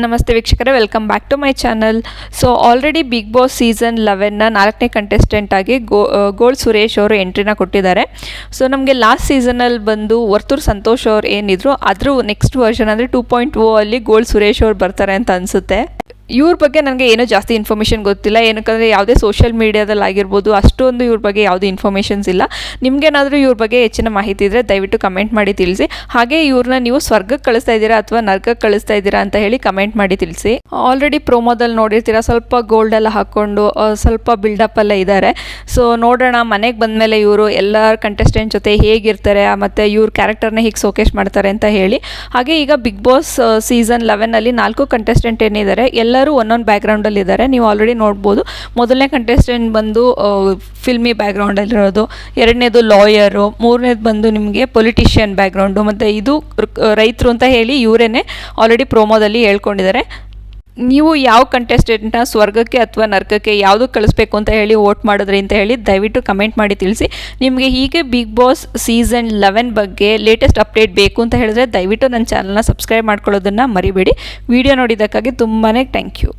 ನಮಸ್ತೆ ವೀಕ್ಷಕರೇ welcome back to my channel so already Bigg Boss season ಲೆವೆನ್ನ ನಾಲ್ಕನೇ contestant ಆಗಿ ಗೋ ಗೋಲ್ಡ್ ಸುರೇಶ್ ಅವರು ಎಂಟ್ರಿನ ಕೊಟ್ಟಿದ್ದಾರೆ. ಸೊ ನಮಗೆ ಲಾಸ್ಟ್ ಸೀಸನಲ್ಲಿ ಬಂದು ವರ್ತೂರ್ ಸಂತೋಷ್ ಅವ್ರು ಏನಿದ್ರು ಅದ್ರ ನೆಕ್ಸ್ಟ್ ವರ್ಷನ್ ಅಂದರೆ ಟೂ ಪಾಯಿಂಟ್ ಓ ಅಲ್ಲಿ ಗೋಲ್ಡ್ ಸುರೇಶ್ ಅವ್ರು ಬರ್ತಾರೆ ಅಂತ ಅನಿಸುತ್ತೆ. ಇವ್ರ ಬಗ್ಗೆ ನನಗೆ ಏನೂ ಜಾಸ್ತಿ ಇನ್ಫಾರ್ಮೇಷನ್ ಗೊತ್ತಿಲ್ಲ. ಏನಕ್ಕಂದರೆ ಯಾವುದೇ ಸೋಷಿಯಲ್ ಮೀಡಿಯಾದಲ್ಲಿ ಆಗಿರ್ಬೋದು, ಅಷ್ಟೊಂದು ಇವ್ರ ಬಗ್ಗೆ ಯಾವುದೇ ಇನ್ಫಾರ್ಮೇಷನ್ಸ್ ಇಲ್ಲ. ನಿಮಗೇನಾದರೂ ಇವ್ರ ಬಗ್ಗೆ ಹೆಚ್ಚಿನ ಮಾಹಿತಿ ಇದ್ದರೆ ದಯವಿಟ್ಟು ಕಮೆಂಟ್ ಮಾಡಿ ತಿಳಿಸಿ. ಹಾಗೆ ಇವ್ರನ್ನ ನೀವು ಸ್ವರ್ಗಕ್ಕೆ ಕಳಿಸ್ತಾ ಇದ್ದೀರಾ ಅಥವಾ ನರ್ಗಕ್ಕೆ ಕಳಿಸ್ತಾ ಇದ್ದೀರಾ ಅಂತ ಹೇಳಿ ಕಮೆಂಟ್ ಮಾಡಿ ತಿಳಿಸಿ. ಆಲ್ರೆಡಿ ಪ್ರೋಮೋದಲ್ಲಿ ನೋಡಿರ್ತೀರಾ, ಸ್ವಲ್ಪ ಗೋಲ್ಡ್ ಎಲ್ಲ ಹಾಕ್ಕೊಂಡು ಸ್ವಲ್ಪ ಬಿಲ್ಡಪ್ ಎಲ್ಲ ಇದ್ದಾರೆ ಸೊ ನೋಡೋಣ, ಮನೆಗೆ ಬಂದಮೇಲೆ ಇವರು ಎಲ್ಲ ಕಂಟೆಸ್ಟೆಂಟ್ ಜೊತೆ ಹೇಗಿರ್ತಾರೆ, ಮತ್ತು ಇವ್ರ ಕ್ಯಾರೆಕ್ಟರ್ನ ಹೀಗೆ ಸೋಕೇಶ್ ಮಾಡ್ತಾರೆ ಅಂತ ಹೇಳಿ. ಹಾಗೆ ಈಗ ಬಿಗ್ ಬಾಸ್ ಸೀಸನ್ ಲೆವೆನಲ್ಲಿ ನಾಲ್ಕು ಕಂಟೆಸ್ಟೆಂಟ್ ಏನಿದ್ದಾರೆ ಎಲ್ಲರೂ ಒಂದೊಂದು ಬ್ಯಾಕ್ಗ್ರೌಂಡಲ್ಲಿ ಇದ್ದಾರೆ ನೀವು ಆಲ್ರೆಡಿ ನೋಡ್ಬೋದು. ಮೊದಲನೇ ಕಂಟೆಸ್ಟೆಂಟ್ ಬಂದು ಫಿಲ್ಮಿ ಬ್ಯಾಕ್ಗ್ರೌಂಡಲ್ಲಿರೋದು ಎರಡನೇದು ಲಾಯರು ಮೂರನೇದು ಬಂದು ನಿಮಗೆ ಪೊಲಿಟಿಷಿಯನ್ ಬ್ಯಾಕ್ಗ್ರೌಂಡು ಮತ್ತು ಇದು ರೈತರು ಅಂತ ಹೇಳಿ ಇವರೇನೆ ಆಲ್ರೆಡಿ ಪ್ರೋಮೋದಲ್ಲಿ ಹೇಳ್ಕೊಂಡಿದ್ದಾರೆ. ನೀವು ಯಾವ ಕಂಟೆಸ್ಟೆಂಟ್ನ ಸ್ವರ್ಗಕ್ಕೆ ಅಥವಾ ನರ್ಕಕ್ಕೆ ಯಾವುದು ಕಳಿಸ್ಬೇಕು ಅಂತ ಹೇಳಿ ವೋಟ್ ಮಾಡಿದ್ರಿ ಅಂತ ಹೇಳಿ ದಯವಿಟ್ಟು ಕಮೆಂಟ್ ಮಾಡಿ ತಿಳಿಸಿ. ನಿಮಗೆ ಹೀಗೆ ಬಿಗ್ ಬಾಸ್ ಸೀಸನ್ ಲೆವೆನ್ ಬಗ್ಗೆ ಲೇಟೆಸ್ಟ್ ಅಪ್ಡೇಟ್ ಬೇಕು ಅಂತ ಹೇಳಿದ್ರೆ ದಯವಿಟ್ಟು ನನ್ನ ಚಾನಲ್ನ ಸಬ್ಸ್ಕ್ರೈಬ್ ಮಾಡ್ಕೊಳ್ಳೋದನ್ನು ಮರಿಬೇಡಿ. ವಿಡಿಯೋ ನೋಡಿದ್ದಕ್ಕಾಗಿ ತುಂಬಾ ಥ್ಯಾಂಕ್ ಯು